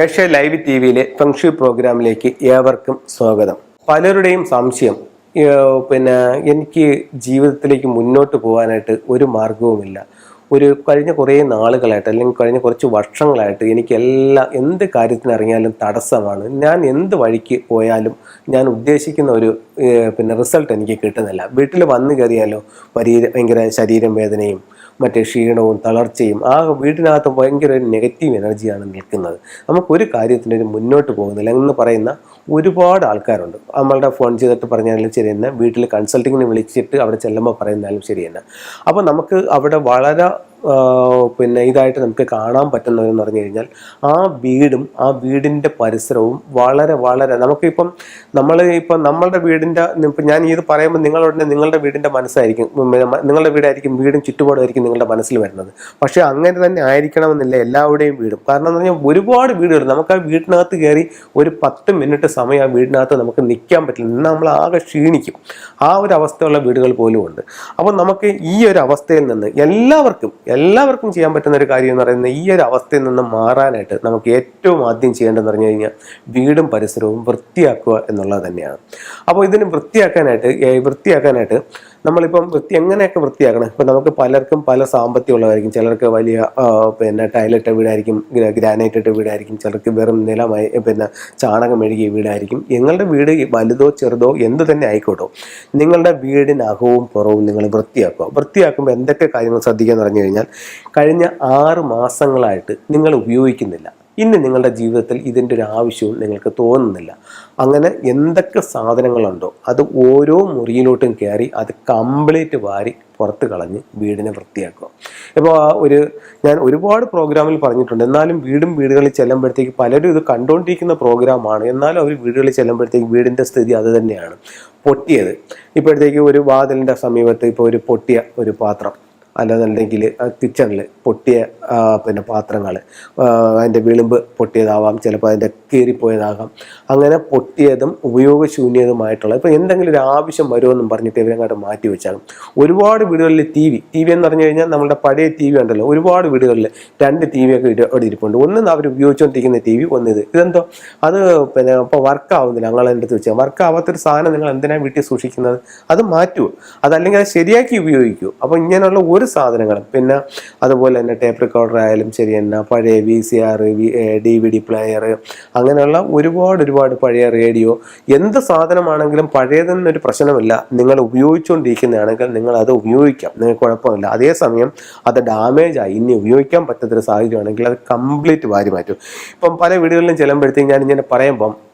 Asia live T വിയിലെ ഫംഗ്ഷി പ്രോഗ്രാമിലേക്ക് ഏവർക്കും സ്വാഗതം. പലരുടെയും സംശയം പിന്നെ എനിക്ക് ജീവിതത്തിലേക്ക് മുന്നോട്ട് പോകാനായിട്ട് ഒരു മാർഗവുമില്ല ഒരു കഴിഞ്ഞ കുറേ നാളുകളായിട്ട് അല്ലെങ്കിൽ കഴിഞ്ഞ കുറച്ച് വർഷങ്ങളായിട്ട് എനിക്ക് എല്ലാ എന്ത് കാര്യത്തിനിറങ്ങിയാലും തടസ്സമാണ്. ഞാൻ എന്ത് വഴിക്ക് പോയാലും ഞാൻ ഉദ്ദേശിക്കുന്ന ഒരു പിന്നെ റിസൾട്ട് എനിക്ക് കിട്ടുന്നില്ല. വീട്ടിൽ വന്നു കയറിയാലോ പരീര ഭയങ്കര ശരീരം വേദനയും മറ്റേ ക്ഷീണവും തളർച്ചയും ആ വീട്ടിനകത്ത് ഭയങ്കര ഒരു നെഗറ്റീവ് എനർജിയാണ് നിൽക്കുന്നത്. നമുക്കൊരു കാര്യത്തിനൊരു മുന്നോട്ട് പോകുന്നില്ല എന്ന് പറയുന്ന ഒരുപാട് ആൾക്കാരുണ്ട്. നമ്മളുടെ ഫോൺ ചെയ്തിട്ട് പറഞ്ഞാലും ശരി തന്നെ വീട്ടിൽ കൺസൾട്ടിങ്ങിന് വിളിച്ചിട്ട് അവിടെ ചെല്ലുമ്പോൾ പറയുന്നാലും ശരി തന്നെ. അപ്പോൾ നമുക്ക് അവിടെ വളരെ പിന്നെ ഇതായിട്ട് നമുക്ക് കാണാൻ പറ്റുന്നതെന്ന് പറഞ്ഞു കഴിഞ്ഞാൽ ആ വീടും ആ വീടിന്റെ പരിസരവും വളരെ വളരെ നമുക്കിപ്പം നമ്മൾ ഇപ്പം നമ്മളുടെ വീടിന്റെ ഇപ്പം ഞാൻ ഇത് പറയുമ്പോൾ നിങ്ങളുടെ നിങ്ങളുടെ വീടിന്റെ മനസ്സായിരിക്കും നിങ്ങളുടെ വീടായിരിക്കും വീടും ചുറ്റുപാടുമായിരിക്കും നിങ്ങളുടെ മനസ്സിൽ വരുന്നത്. പക്ഷേ അങ്ങനെ തന്നെ ആയിരിക്കണമെന്നില്ല എല്ലാവരുടെയും വീടും. കാരണം എന്ന് പറഞ്ഞാൽ ഒരുപാട് വീടുകൾ നമുക്ക് ആ വീടിനകത്ത് കയറി ഒരു പത്ത് മിനിറ്റ് സമയം ആ വീടിനകത്ത് നമുക്ക് നിൽക്കാൻ പറ്റില്ല. നിന്ന് നമ്മൾ ആകെ ക്ഷീണിക്കും. ആ ഒരു അവസ്ഥയുള്ള വീടുകൾ പോലും ഉണ്ട് അപ്പോൾ നമുക്ക് ഈ ഒരു അവസ്ഥയിൽ നിന്ന് എല്ലാവർക്കും എല്ലാവർക്കും ചെയ്യാൻ പറ്റുന്ന ഒരു കാര്യം എന്ന് പറയുന്നത് ഈ ഒരു അവസ്ഥയിൽ നിന്ന് മാറാനായിട്ട് നമുക്ക് ഏറ്റവും ആദ്യം ചെയ്യേണ്ടതെന്ന് പറഞ്ഞു കഴിഞ്ഞാൽ വീടും പരിസരവും വൃത്തിയാക്കുക എന്നുള്ളത് തന്നെയാണ്. അപ്പോൾ ഇതിന് വൃത്തിയാക്കാനായിട്ട് വൃത്തിയാക്കാനായിട്ട് നമ്മളിപ്പം വൃത്തി എങ്ങനെയൊക്കെ വൃത്തിയാക്കണം? ഇപ്പം നമുക്ക് പലർക്കും പല സാമ്പത്തികമുള്ളതായിരിക്കും. ചിലർക്ക് വലിയ പിന്നെ ടൈലിട്ട വീടായിരിക്കും ഗ്രാനൈറ്റ് ഇട്ട വീടായിരിക്കും. ചിലർക്ക് വെറും നിലമായി പിന്നെ ചാണകം മെഴുകിയ വീടായിരിക്കും. നിങ്ങളുടെ വീട് വലുതോ ചെറുതോ എന്ത് തന്നെ ആയിക്കോട്ടോ. നിങ്ങളുടെ വീടിനകവും പുറവും നിങ്ങൾ വൃത്തിയാക്കുക. വൃത്തിയാക്കുമ്പോൾ എന്തൊക്കെ കാര്യങ്ങൾ ശ്രദ്ധിക്കുക എന്ന് പറഞ്ഞു കഴിഞ്ഞാൽ കഴിഞ്ഞ ആറ് മാസങ്ങളായിട്ട് നിങ്ങൾ ഉപയോഗിക്കുന്നില്ല. ഇന്ന് നിങ്ങളുടെ ജീവിതത്തിൽ ഇതിന്റെ ഒരു ആവശ്യവും നിങ്ങൾക്ക് തോന്നുന്നില്ല. അങ്ങനെ എന്തൊക്കെ സാധനങ്ങളുണ്ടോ അത് ഓരോ മുറിയിലോട്ടും കയറി അത് കംപ്ലീറ്റ് വാരി പുറത്ത് കളഞ്ഞ് വീടിനെ വൃത്തിയാക്കുക. ഇപ്പോൾ ഒരു ഞാൻ ഒരുപാട് പ്രോഗ്രാമിൽ പറഞ്ഞിട്ടുണ്ട്. എന്നാലും വീടും വീടുകളിൽ ചെല്ലുമ്പോഴത്തേക്ക് പലരും ഇത് കണ്ടുകൊണ്ടിരിക്കുന്ന പ്രോഗ്രാമാണ് എന്നാലും അവർ വീടുകളിൽ ചെല്ലുമ്പോഴത്തേക്ക് വീടിന്റെ സ്ഥിതി അത് തന്നെയാണ്. പൊട്ടിയത്. ഇപ്പോഴത്തേക്ക് ഒരു വാതിലിന്റെ സമീപത്ത് ഇപ്പോൾ ഒരു പൊട്ടിയ ഒരു പാത്രം. അല്ലാന്നുണ്ടെങ്കിൽ കിച്ചണിൽ പൊട്ടിയ പിന്നെ പാത്രങ്ങൾ അതിന്റെ വിളിമ്പ് പൊട്ടിയതാവാം ചിലപ്പോൾ അതിന്റെ കീറിപ്പോയതാകാം. അങ്ങനെ പൊട്ടിയതും ഉപയോഗശൂന്യതുമായിട്ടുള്ള ഇപ്പോൾ എന്തെങ്കിലും ഒരു ആവശ്യം വരുമെന്നും പറഞ്ഞിട്ട് ഇവരങ്ങോട്ട് മാറ്റി വെച്ചാകും ഒരുപാട് വീടുകളിൽ ടി വി ടി വി എന്ന് പറഞ്ഞു കഴിഞ്ഞാൽ നമ്മുടെ പഴയ ടി വി ഉണ്ടല്ലോ ഒരുപാട് വീടുകളിൽ രണ്ട് ടി വി ഒക്കെ ഇട- ഇവിടെ ഇരിപ്പുണ്ട്. ഒന്ന് അവർ ഉപയോഗിച്ചുകൊണ്ടിരിക്കുന്ന ടി വി ഒന്ന് ഇത് ഇതെന്തോ? അത് പിന്നെ ഇപ്പോൾ വർക്ക് ആവുന്നില്ല എന്റെ അടുത്ത് വെച്ചാൽ. വർക്ക് ആവാത്തൊരു സാധനം നിങ്ങൾ എന്തിനാണ് വീട്ടിൽ സൂക്ഷിക്കുന്നത്? അത് മാറ്റുമോ അതല്ലെങ്കിൽ അത് ശരിയാക്കി ഉപയോഗിക്കൂ അപ്പോൾ ഇങ്ങനെയുള്ള ഒരു സാധനങ്ങളും. പിന്നെ അതുപോലെ തന്നെ ടേപ്പ് റെക്കോർഡർ ആയാലും ശരി തന്നെ പഴയ V C R D V D player അങ്ങനെയുള്ള ഒരുപാട് ഒരുപാട് പഴയ റേഡിയോ എന്ത് സാധനമാണെങ്കിലും പഴയതെന്നൊരു പ്രശ്നമില്ല. നിങ്ങൾ ഉപയോഗിച്ചുകൊണ്ടിരിക്കുന്നതാണെങ്കിൽ നിങ്ങൾ അത് ഉപയോഗിക്കാം. നിങ്ങൾക്ക് കുഴപ്പമില്ല. അതേസമയം അത് ഡാമേജ് ആയി. ഇനി ഉപയോഗിക്കാൻ പറ്റാത്തൊരു സാഹചര്യമാണെങ്കിൽ അത് കംപ്ലീറ്റ് വാരി മാറ്റും. ഇപ്പം പല വീടുകളിലും ചെല്ലുമ്പോഴത്തേക്കും ഞാൻ ഇങ്ങനെ പറയുമ്പം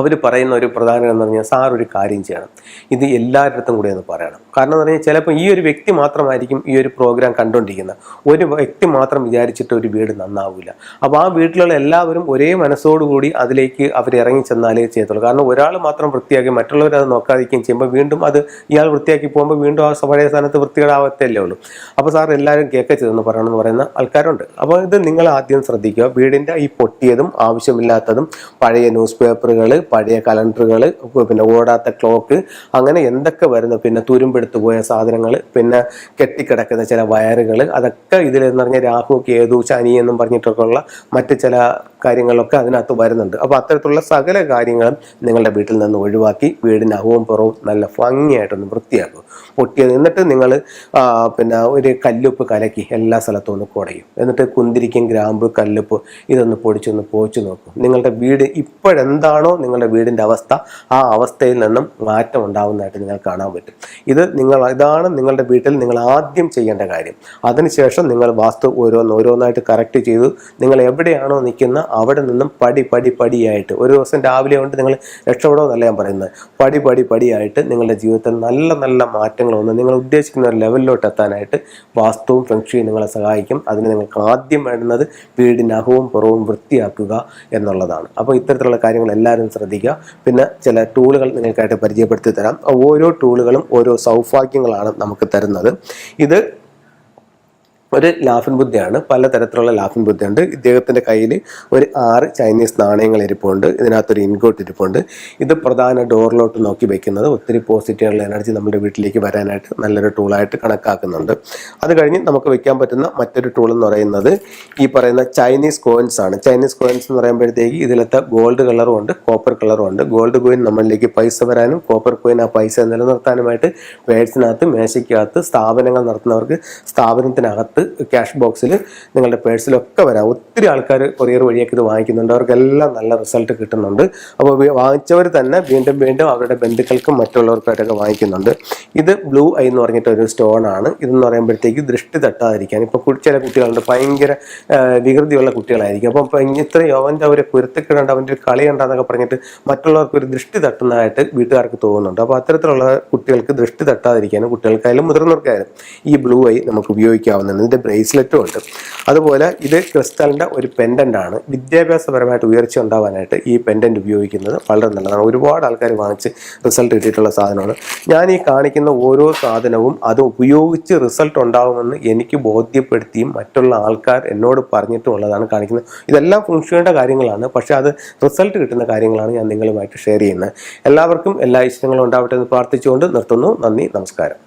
അവർ പറയുന്ന ഒരു പ്രധാനം എന്ന് പറഞ്ഞാൽ സാർ ഒരു കാര്യം ചെയ്യണം. ഇത് എല്ലാവരുടെ കൂടെ ഒന്ന് പറയണം. കാരണം എന്ന് പറഞ്ഞാൽ ചിലപ്പോൾ ഈ ഒരു വ്യക്തി മാത്രമായിരിക്കും ഈ ഒരു പ്രോഗ്രാം കണ്ടുകൊണ്ടിരിക്കുന്നത്. ഒരു വ്യക്തി മാത്രം വിചാരിച്ചിട്ട് ഒരു വീട് നന്നാവില്ല അപ്പോൾ ആ വീട്ടിലുള്ള എല്ലാവരും ഒരേ മനസ്സോടുകൂടി അതിലേക്ക് അവർ ഇറങ്ങി ചെന്നാലേ ചെയ്യത്തുള്ളൂ. കാരണം ഒരാൾ മാത്രം വൃത്തിയാക്കി മറ്റുള്ളവർ അത് നോക്കാതിരിക്കുകയും ചെയ്യുമ്പോൾ വീണ്ടും അത് ഇയാൾ വൃത്തിയാക്കി പോകുമ്പോൾ വീണ്ടും ആ പഴയ സ്ഥാനത്ത് വൃത്തികേടാവത്തല്ലേ ഉള്ളൂ. അപ്പോൾ സാർ എല്ലാവരും കേക്ക് ചെയ്തെന്ന് പറയണമെന്ന് പറയുന്ന ആൾക്കാരുണ്ട്. അപ്പോൾ ഇത് നിങ്ങൾ ആദ്യം ശ്രദ്ധിക്കുക. വീടിന്റെ ഈ പൊട്ടിയതും ആവശ്യമില്ലാത്തതും പഴയ ന്യൂസ് പേപ്പറുകൾ പഴയ കലണ്ടറുകൾ പിന്നെ ഓടാത്ത ക്ലോക്ക് അങ്ങനെ എന്തൊക്കെ വരുന്നു? പിന്നെ തുരുമ്പെടുത്തു പോയ സാധനങ്ങൾ പിന്നെ കെട്ടിക്കിടക്കുന്ന ചില വയറുകൾ അതൊക്കെ ഇതിൽ എന്ന് പറഞ്ഞാൽ രാഹു കേതു ശനി എന്നും പറഞ്ഞിട്ടൊക്കെ ഉള്ള മറ്റ് ചില കാര്യങ്ങളൊക്കെ അതിനകത്ത് വരുന്നുണ്ട്. അപ്പോൾ അത്തരത്തിലുള്ള സകല കാര്യങ്ങളും നിങ്ങളുടെ വീട്ടിൽ നിന്ന് ഒഴിവാക്കി വീടിന് അകവും പുറവും നല്ല ഭംഗിയായിട്ടൊന്ന് വൃത്തിയാക്കും. പൊട്ടിയത് എന്നിട്ട് നിങ്ങൾ പിന്നെ ഒരു കല്ലുപ്പ് കലക്കി എല്ലാ സ്ഥലത്തും ഒന്ന് കുടയും. എന്നിട്ട് കുന്തിരിക്കും ഗ്രാമ്പ് കല്ലുപ്പ് ഇതൊന്ന് പൊടിച്ചൊന്ന് പോച്ചു നോക്കും. നിങ്ങളുടെ വീട് ഇപ്പോഴെന്താണോ നിങ്ങളുടെ വീടിന്റെ അവസ്ഥ ആ അവസ്ഥയിൽ നിന്നും മാറ്റം ഉണ്ടാവുന്നതായിട്ട് നിങ്ങൾ കാണാൻ പറ്റും. ഇത് നിങ്ങൾ ഇതാണ് നിങ്ങളുടെ വീട്ടിൽ നിങ്ങൾ ആദ്യം ചെയ്യേണ്ട കാര്യം. അതിനുശേഷം നിങ്ങൾ വാസ്തു ഓരോന്ന് ഓരോന്നായിട്ട് കറക്റ്റ് ചെയ്തു. നിങ്ങൾ എവിടെയാണോ നിൽക്കുന്ന അവിടെ നിന്നും പടി പടി പടിയായിട്ട് ഒരു ദിവസം രാവിലെ കൊണ്ട് നിങ്ങൾ രക്ഷപ്പെടുമെന്നല്ല ഞാൻ പറയുന്നത്. പടി പടി പടിയായിട്ട് നിങ്ങളുടെ ജീവിതത്തിൽ നല്ല നല്ല മാറ്റങ്ങൾ വന്ന് നിങ്ങൾ ഉദ്ദേശിക്കുന്ന ഒരു ലെവലിലോട്ട് എത്താനായിട്ട് വാസ്തുവും ഫെങ്ഷയും നിങ്ങളെ സഹായിക്കും. അതിന് നിങ്ങൾക്ക് ആദ്യം വേണ്ടുന്നത് വീടിനകവും പുറവും വൃത്തിയാക്കുക എന്നുള്ളതാണ്. അപ്പോൾ ഇത്തരത്തിലുള്ള കാര്യങ്ങൾ എല്ലാവരും ശ്രദ്ധിക്കുക. പിന്നെ ചില ടൂളുകൾ നിങ്ങൾക്കായിട്ട് പരിചയപ്പെടുത്തി തരാം ഓരോ ടൂളുകളും ഓരോ സൗഭാഗ്യങ്ങളാണ് നമുക്ക് തരുന്നത്. ഇത് ഒരു ലാഫിൻ ബുദ്ധയാണ് പലതരത്തിലുള്ള ലാഫിൻ ബുദ്ധയുണ്ട്. ഇദ്ദേഹത്തിന്റെ കയ്യിൽ ഒരു ആറ് ചൈനീസ് നാണയങ്ങൾ ഇരിപ്പുണ്ട്. ഇതിനകത്തൊരു ഇൻകോട്ട് ഇരിപ്പുണ്ട്. ഇത് പ്രധാന ഡോറിലോട്ട് നോക്കി വയ്ക്കുന്നത് ഒത്തിരി പോസിറ്റീവുള്ള എനർജി നമ്മുടെ വീട്ടിലേക്ക് വരാനായിട്ട് നല്ലൊരു ടൂളായിട്ട് കണക്കാക്കുന്നുണ്ട്. അത് കഴിഞ്ഞ് നമുക്ക് വയ്ക്കാൻ പറ്റുന്ന മറ്റൊരു ടൂൾ എന്ന് പറയുന്നത് ഈ പറയുന്ന ചൈനീസ് കോയിൻസ് ആണ്. ചൈനീസ് കോയിൻസ് എന്ന് പറയുമ്പോഴത്തേക്ക് ഇതിലത്തെ ഗോൾഡ് കളറും ഉണ്ട് കോപ്പർ കളറും ഉണ്ട്. ഗോൾഡ് കോയിൻ നമ്മളിലേക്ക് പൈസ വരാനും കോപ്പർ കോയിൻ ആ പൈസ നിലനിർത്താനുമായിട്ട് പേഴ്സിനകത്ത് മേശയ്ക്കകത്ത് സ്ഥാപനങ്ങൾ നടത്തുന്നവർക്ക് സ്ഥാപനത്തിനകത്ത് ക്യാഷ് ബോക്സിൽ നിങ്ങളുടെ പേഴ്സിലൊക്കെ വരാം. ഒത്തിരി ആൾക്കാർ കൊറിയർ വഴിയൊക്കെ ഇത് വാങ്ങിക്കുന്നുണ്ട്. അവർക്കെല്ലാം നല്ല റിസൾട്ട് കിട്ടുന്നുണ്ട്. അപ്പോൾ വാങ്ങിച്ചവർ തന്നെ വീണ്ടും വീണ്ടും അവരുടെ ബന്ധുക്കൾക്കും മറ്റുള്ളവർക്കായിട്ടൊക്കെ വാങ്ങിക്കുന്നുണ്ട്. ഇത് ബ്ലൂ ഐ എന്ന് പറഞ്ഞിട്ട് ഒരു സ്റ്റോൺ ആണ്. ഇതെന്ന് പറയുമ്പോഴത്തേക്ക് ദൃഷ്ടി തട്ടാതിരിക്കാൻ. ഇപ്പോൾ ചില കുട്ടികളുണ്ട്. ഭയങ്കര വികൃതിയുള്ള കുട്ടികളായിരിക്കും. അപ്പം ഇത്രയും അവന്റെ അവരെ കുരുത്തക്കിടണ്ട് അവന്റെ ഒരു കളി കണ്ടെന്നൊക്കെ പറഞ്ഞിട്ട് മറ്റുള്ളവർക്ക് ഒരു ദൃഷ്ടി തട്ടുന്നതായിട്ട് വീട്ടുകാർക്ക് തോന്നുന്നുണ്ട്. അപ്പോൾ അത്തരത്തിലുള്ള കുട്ടികൾക്ക് ദൃഷ്ടി തട്ടാതിരിക്കാനും കുട്ടികൾക്കായാലും മുതിർന്നവർക്കായാലും ഈ ബ്ലൂ ഐ നമുക്ക് ഉപയോഗിക്കാവുന്നതാണ്. ഇതിന്റെ ബ്രേസ്ലെറ്റും ഉണ്ട്. അതുപോലെ ഇത് ക്രിസ്റ്റലിന്റെ ഒരു പെൻഡന്റ് ആണ് വിദ്യാഭ്യാസപരമായിട്ട് ഉയർച്ച ഉണ്ടാവാനായിട്ട് ഈ പെൻഡന്റ് ഉപയോഗിക്കുന്നത് വളരെ നല്ലതാണ്. ഒരുപാട് ആൾക്കാർ വാങ്ങിച്ച് റിസൾട്ട് കിട്ടിയിട്ടുള്ള സാധനമാണ്. ഞാൻ ഈ കാണിക്കുന്ന ഓരോ സാധനവും അത് ഉപയോഗിച്ച് റിസൾട്ട് ഉണ്ടാകുമെന്ന് എനിക്ക് ബോധ്യപ്പെടുത്തിയും മറ്റുള്ള ആൾക്കാർ എന്നോട് പറഞ്ഞിട്ടും ഉള്ളതാണ് കാണിക്കുന്നത്. ഇതെല്ലാം ഫംഗ്ഷനുടെ കാര്യങ്ങളാണ്. പക്ഷേ അത് റിസൾട്ട് കിട്ടുന്ന കാര്യങ്ങളാണ് ഞാൻ നിങ്ങളുമായിട്ട് ഷെയർ ചെയ്യുന്നത്. എല്ലാവർക്കും എല്ലാ ഇഷ്ടങ്ങളും ഉണ്ടാവട്ടെ എന്ന് പ്രാർത്ഥിച്ചുകൊണ്ട് നിർത്തുന്നു. നന്ദി നമസ്കാരം.